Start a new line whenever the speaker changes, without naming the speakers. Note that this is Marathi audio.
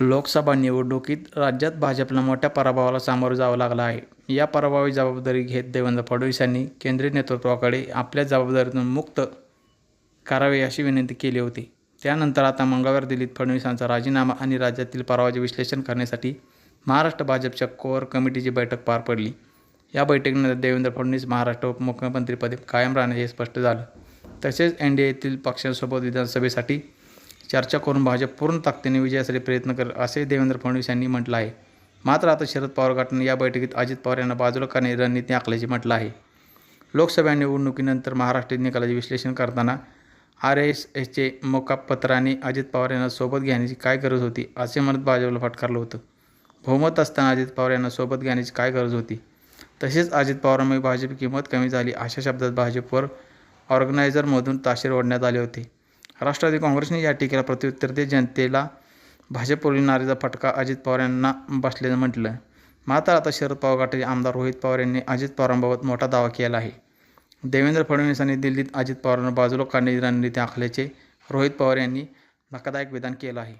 लोकसभा निवडणुकीत राज्यात भाजपला मोठ्या पराभवाला सामोरं जावं लागलं आहे. या पराभवाची जबाबदारी घेत देवेंद्र फडणवीस यांनी केंद्रीय नेतृत्वाकडे आपल्या जबाबदारीतून मुक्त करावे अशी विनंती केली होती. त्यानंतर आता मंगळवार दिल्लीत फडणवीसांचा राजीनामा आणि राज्यातील पराभवाचे विश्लेषण करण्यासाठी महाराष्ट्र भाजपच्या कोअर कमिटीची बैठक पार पडली. या बैठकीनंतर देवेंद्र फडणवीस महाराष्ट्र उपमुख्यमंत्रीपदी कायम राहण्याचे स्पष्ट झालं. तसेच एन डी एतील पक्षांसोबत विधानसभेसाठी चर्चा करून भाजप पूर्ण ताकदीने विजयासाठी प्रयत्न करेल असे देवेंद्र फडणवीस यांनी म्हटलं आहे. मात्र आता शरद पवार गटाने या बैठकीत अजित पवार यांना बाजूला करणे रणनीती आखल्याचे म्हटलं आहे. लोकसभा निवडणुकीनंतर महाराष्ट्र निकालाचे विश्लेषण करताना आर एस एसचे मोकापत्राने अजित पवार यांना सोबत घेण्याची काय गरज होती असे म्हणत भाजपला फटकारलं होतं. बहुमत असताना अजित पवार यांना सोबत घेण्याची काय गरज होती? तसेच अजित पवारांमुळे भाजप किंमत कमी झाली अशा शब्दात भाजपवर ऑर्गनायझरमधून ताशेर ओढण्यात आले होते. राष्ट्रवादी काँग्रेसने या टीकेला प्रत्युत्तर देत जनतेला भाजपवरील नारेचा फटका अजित पवार यांना बसल्याचं म्हटलं मात्र आता शरद पवार गटाचे आमदार रोहित पवार यांनी अजित पवारांबाबत मोठा दावा केला आहे. देवेंद्र फडणवीसांनी दिल्लीत अजित पवारांना बाजूला काढण्याची रणनीती आखल्याचे रोहित पवार यांनी धक्कादायक विधान केलं आहे.